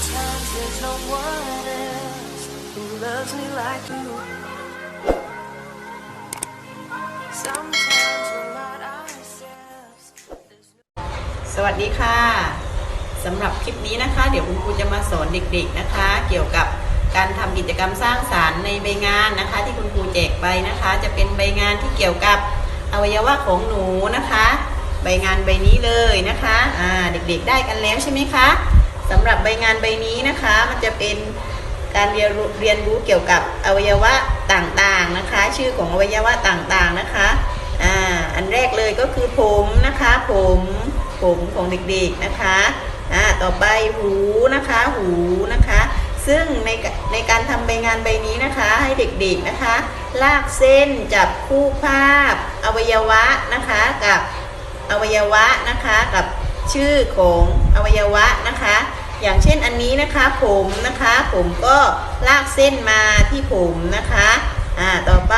Sometimes there's no one else who loves me like you. Sometimes we're not ourselves. สวัสดีค่ะสำหรับคลิปนี้นะคะ เดี๋ยวคุณครูจะมาสอนเด็กๆนะคะ เกี่ยวกับการทำกิจกรรมสร้างสารรค์ในใบงานนะคะ ที่คุณครูแจกไปนะคะ จะเป็นใบงานที่เกี่ยวกับอวัยวะของหนูนะคะ ใบงานใบนี้เลยนะคะอ่าเด็กๆได้กันแล้วใช่ไหมคะ สำหรับใบงานใบนี้นะคะ มันจะเป็นการเรียนรู้เรียนรู้เกี่ยวกับอวัยวะต่างๆนะคะ ชื่อของอวัยวะต่างๆนะคะอ่าอันแรกเลยก็คือผมนะคะ ผมผมของเด็กๆนะคะอ่าต่อไปหูนะคะ หูนะคะ ซึ่งในในการทำใบงานใบนี้นะคะให้เด็กๆนะคะ ลากเส้นจับคู่ภาพอวัยวะนะคะกับอวัยวะนะคะกับชื่อของอวัยวะนะคะ อย่างเช่นอันนี้นะคะผมนะคะ ผมก็ลากเส้นมาที่ผมนะคะอ่าต่อไป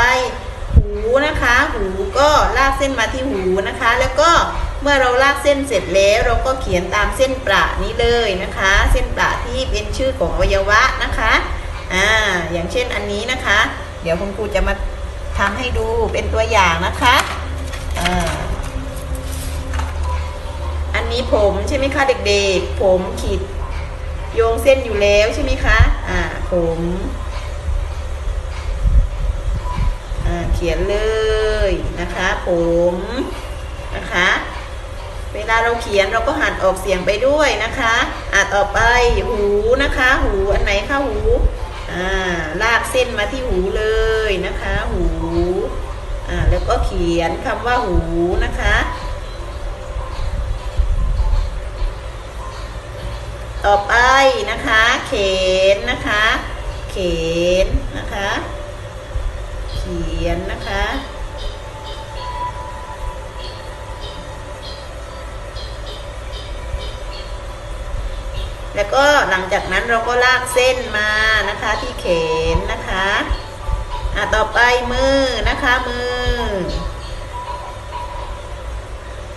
หูนะคะ หูก็ลากเส้นมาที่หูนะคะ แล้วก็เมื่อเราลากเส้นเสร็จแล้วเราก็เขียนตามเส้นประนี้เลยนะคะ เส้นประที่เป็นชื่อของอวัยวะนะคะอ่าอย่างเช่นอันนี้นะคะ เดี๋ยวคุณครูจะมาทำให้ดูเป็นตัวอย่างนะคะอ่าอันนี้ผมใช่ไหมคะเด็กๆ ผมขีด โยงเส้นอยู่แล้วใช่ไหมคะ อ่า ผม อ่า เขียนเลยนะคะ ผมนะคะ เวลาเราเขียนเราก็หันออกเสียงไปด้วยนะคะอ่าต่อไปหูนะคะ หูอันไหนคะหู อ่า ลากเส้นมาที่หูเลยนะคะ หู อ่า แล้วก็เขียนคำว่าหูนะคะ ต่อไปนะคะ เขนนะคะ เขนนะคะ เขียนนะคะ แล้วก็หลังจากนั้นเราก็ลากเส้นมานะคะที่เขนนะคะอะต่อไปมือนะคะมือ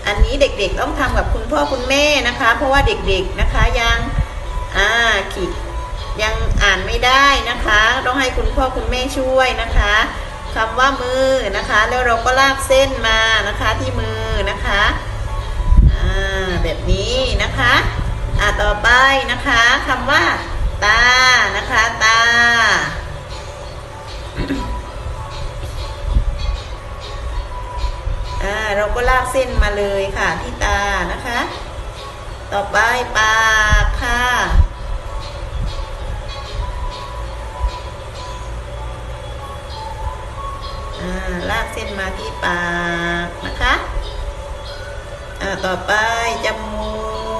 อันนี้เด็กๆต้องทำกับคุณพ่อคุณแม่นะคะ เพราะว่าเด็กๆนะคะยังานไม่ได้นะคะ ต้องให้คุณพ่อคุณแม่ช่วยนะคะคำว่ามือนะคะ แล้วเราก็ลากเส้นมานะคะที่มือนะคะอ่าแบบนี้นะคะอ่าต่อไปนะคะคำว่า ตานะคะตา อ่าเราก็ลากเส้นมาเลยค่ะที่ตานะคะ ต่อไปปากค่ะ เส้นมาที่ปากนะคะอ่าต่อไปจมู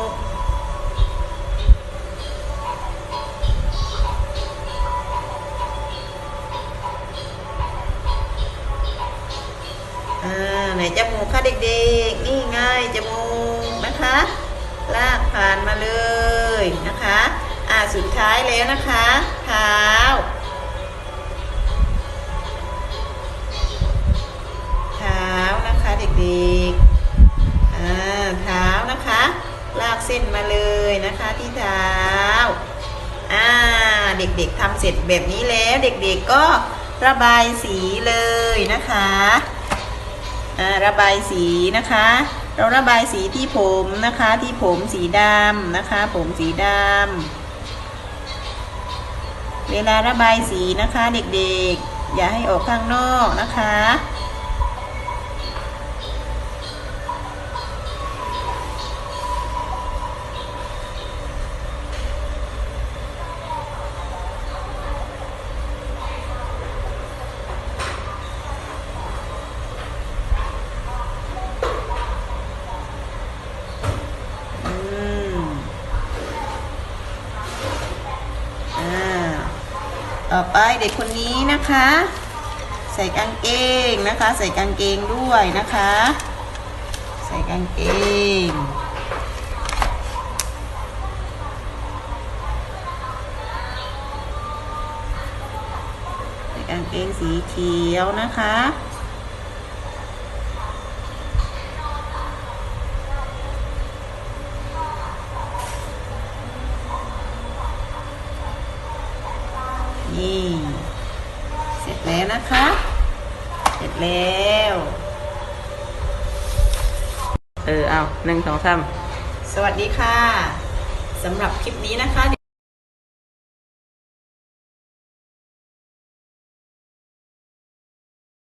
กอ่าไหนจมูกค่ะเด็กๆ นี่ง่ายจมูกนะคะ ลากผ่านมาเลยนะคะ อ่าสุดท้ายแล้วนะคะ เท้า ที่เท้าอ่าเด็กๆทำเสร็จแบบนี้แล้วเด็กๆก็ระบายสีเลยนะคะอ่าระบายสีนะคะ เราระบายสีที่ผมนะคะที่ผมสีดำนะคะ ผมสีดำเวลาระบายสีนะคะเด็กๆ อย่าให้ออกข้างนอกนะคะ ต่อไปเด็กคนนี้นะคะ ใส่กางเกงนะคะ ใส่กางเกงด้วยนะคะ ใส่กางเกงใส่กางเกงสีเขียวนะคะ มเสร็จแล้วนะคะ เสร็จแล้ว เออ เอาหนึ่งสองสามสวัสดีค่ะสำหรับคลิปนี้นะคะ